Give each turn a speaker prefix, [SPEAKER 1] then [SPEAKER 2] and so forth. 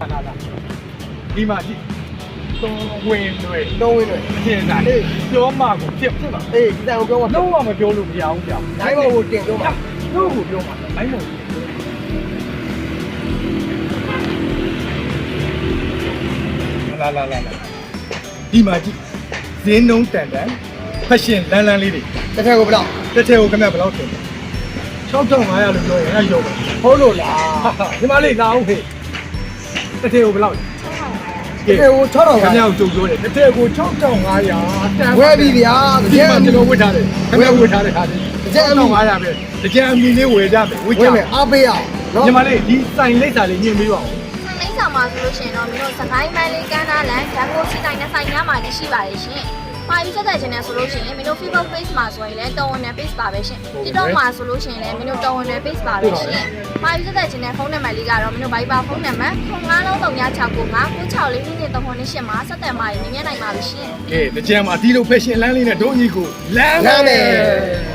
[SPEAKER 1] လာလာဒီမှာကြည့်သုံးဝင်တွေ
[SPEAKER 2] တော့ဝင်တွေ
[SPEAKER 1] အထင်စားလေးပြောမှကိုဖြစ်ဖြစ်ပါ
[SPEAKER 2] အေးဒီတိုင်ကိုပြောပါ
[SPEAKER 1] လုံးဝမပြောလို့မရဘူးကြောင်
[SPEAKER 2] ဒိုင်းဘောကိုတင်ပြောပါ
[SPEAKER 1] တို့ကိုပြောမှာဘိုင်းမလာလာလာလာဒီမှာကြည့်ဈေးနှုန်းတန်တန်ဖက်ရှင်လန်းလန်းလေးတွေ
[SPEAKER 2] တစ်ထက်ကိုဘယ်တော့
[SPEAKER 1] တစ်ထည်ကိုခမဘယ်လောက်တင်လဲ6500လို့ပြောရင်အဲ့ရုပ်ပဲ
[SPEAKER 2] ဟုတ်လို့လား
[SPEAKER 1] ဒီမလေးလာအောင်ဖေး တစ်ထည်ကိုဘယ်လောက်လဲ
[SPEAKER 2] တစ်ထက်ကို6000
[SPEAKER 1] ခ
[SPEAKER 2] ခ
[SPEAKER 1] မ
[SPEAKER 2] န့်
[SPEAKER 1] ကိုကြုံပြောတယ်တစ်ထည်ကို6500တန်
[SPEAKER 2] ဝယ်ပြီဗျာတ
[SPEAKER 1] ဒီ
[SPEAKER 2] ကယ်
[SPEAKER 1] မှာကျွန်တော်ဝတ်ထားတယ်ခမဝတ်ထားတဲ့ခါတည်း6500ပဲတကယ်အမီလေးဝယ်ကြမယ်ဝတ်
[SPEAKER 2] ဝ
[SPEAKER 1] ကြ
[SPEAKER 2] ယ်
[SPEAKER 1] မ
[SPEAKER 2] မယ်ယ်အားပေးရအောင်နော်
[SPEAKER 1] ညီမလေးဒီစိုင်လိပ်စာလေးညှင်ပေးပါဦး
[SPEAKER 3] လိမ့်ဆောင်မှာဆိုလို့ရှိရင်တော့မင်းတို့စကိုင်းမန်းလေးကန်းသားလန်ဓာတ်ကိုစီတိုင်းနဲ့ဆိုင်များမှာလည်းရှိပါတယ်ရှင်။ ပါယူချက်တဲ့ခြင်းနဲ့ဆိုလို့ရှိရင်မင်းတို့ Facebook page မှာဆိုရင်လည်းတော်ဝင်တဲ့ page ပါပဲရှင်။ TikTok မှာဆိုလို့ရှိရင်လည်းမင်းတို့တော်ဝင်တဲ့ page ပါပဲရှင်။ပါယူချက်တဲ့ခြင်းနဲ့ဖုန်းနံပါတ်လေးကတော့မင်းတို့ Viber ဖုန်းနံပါတ်09လုံး369မှာ96လေးနှစ်3နှစ်8မှာဆက်သွယ်မှာရမြင်နိုင်ပါပြီရှင်။
[SPEAKER 1] ကဲတကြံမှာဒီလိုဖက်ရှင်လမ်းလေးနဲ့ဒုံကြီးကိုလမ်း
[SPEAKER 2] လမ်းမယ်